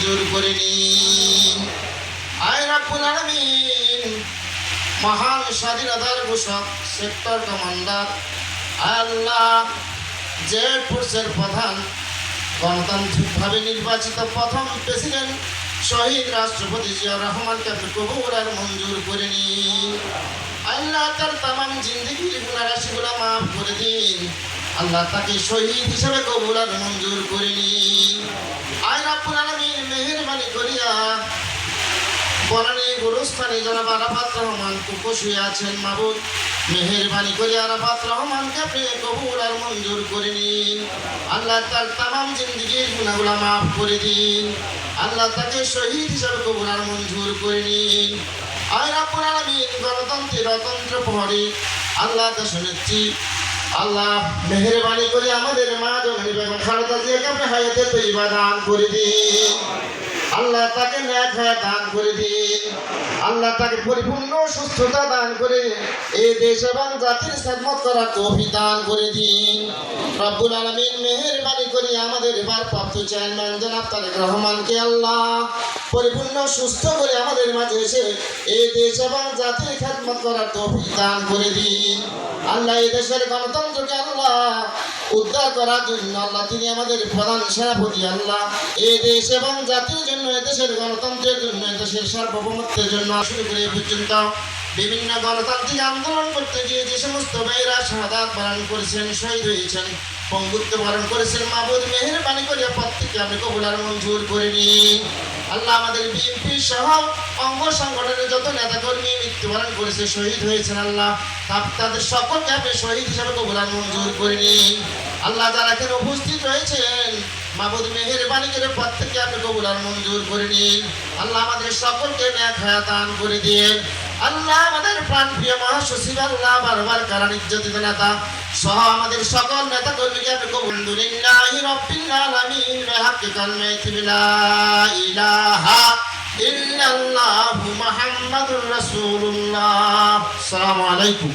মঞ্জুর করে নিন মহান স্বাধীনতার ঘোষক, সেক্টর কমান্ডার। আল্লাহ যে ফোর্সের প্রধান, গণতান্ত্রিকভাবে নির্বাচিত প্রথম প্রেসিডেন্ট, শহীদ রাষ্ট্রপতি জিয়া রহমানকে আপনি মঞ্জুর করে নিন আল্লাহ তার তামাম জিন্দিগির গুণারাশিগুলো মাফ করে দিন। আল্লাহ তাকে শহীদ হিসেবে কবুল আর মঞ্জুর করে নিন রাব্বুল করিয়া বনানী গুরুস্থানে জনাব আরাফাত রহমান কুকু শুয়ে আছেন মাবুদ। মেহেরবানি করে আরাফাত রহমানকে আর মঞ্জুর করে নিন। আল্লাহ তার তামাম জিন্দিগির গুণাগুলা মাফ করে দিন। আল্লাহ তাকে শহীদ হিসাবে কবুল আর মঞ্জুর করে নিন। আয় রাব্বুল আলামিন, গণতন্ত্রের অতন্ত্র আল্লাহ দেশ নেত্রী আল্লাহ মেহরবানি করে আমাদের মা জননী বেগম খালেদা জিয়াকে আপনি হায়াতে তৈবা দান করে দিন। আল্লাহ তাকে ন্যাক দান করে দিন। আল্লাহ তাকে পরিপূর্ণ সুস্থতা দান করে এই দেশ এবং জাতির খেদমত করার তৌফিক দান করে দিন। রব্বুল আলমিন মেহেরবানি করে আমাদের এবার প্রাপ্ত চেয়ারম্যান জনাব তারেক রহমানকে আল্লাহ পরিপূর্ণ সুস্থ করে আমাদের মাঝে এসে এই দেশ এবং জাতির খেদমত করার তৌফিক দান করে দিন। আল্লাহ এই দেশের গণতন্ত্রকে আল্লাহ উদ্ধার করার জন্য আল্লাহ, তিনি আমাদের প্রধান সেনাপতি আল্লাহ। এ দেশ এবং জাতির জন্য এদেশের গণতন্ত্রের জন্য এদেশের সার্বভৌমত্বের জন্য শুরু করে পর্যন্ত বিভিন্ন গণতান্ত্রিক আন্দোলন করতে গিয়ে যে সমস্ত মেয়েরা শাহাদাত পালন করেছেন, শহীদ হয়েছেন পঙ্গুত্ব পালন করেছেন মাহবুদ মেহেরবানি করে প্রত্যেককে আপনি কবুলার মঞ্জুর করে নিন আল্লাহ আমাদের বিএনপি সহ অঙ্গ সংগঠনের যত নেতাকর্মী মৃত্যুবরণ করেছে, শহীদ হয়েছেন আল্লাহ। তাদের সকলকে আপনি শহীদ হিসাবে কবুলার মঞ্জুর করে নিন আল্লাহ যারা এখানে উপস্থিত রয়েছেন মাহবুদ মেহেরবানি করে প্রত্যেককে আপনি কবুলার মঞ্জুর করে নিন আল্লাহ আমাদের সকলকে ন্যাক হায়াত দান করে দিন আল্লাহ আমাদের প্রাণ প্রিয় মহাসচিব আল্লাহ বারবার কারণ নির্যাতিত নেতা। সহ আমাদের সকল নেতা কর্মীকে আমি কবুলিল্লাহি রব্বিল আলামিন বিহাক্কি কালমাতি লা ইলাহা ইল্লাল্লাহু মুহাম্মাদুর রাসূলুল্লাহ। আসসালামু আলাইকুম।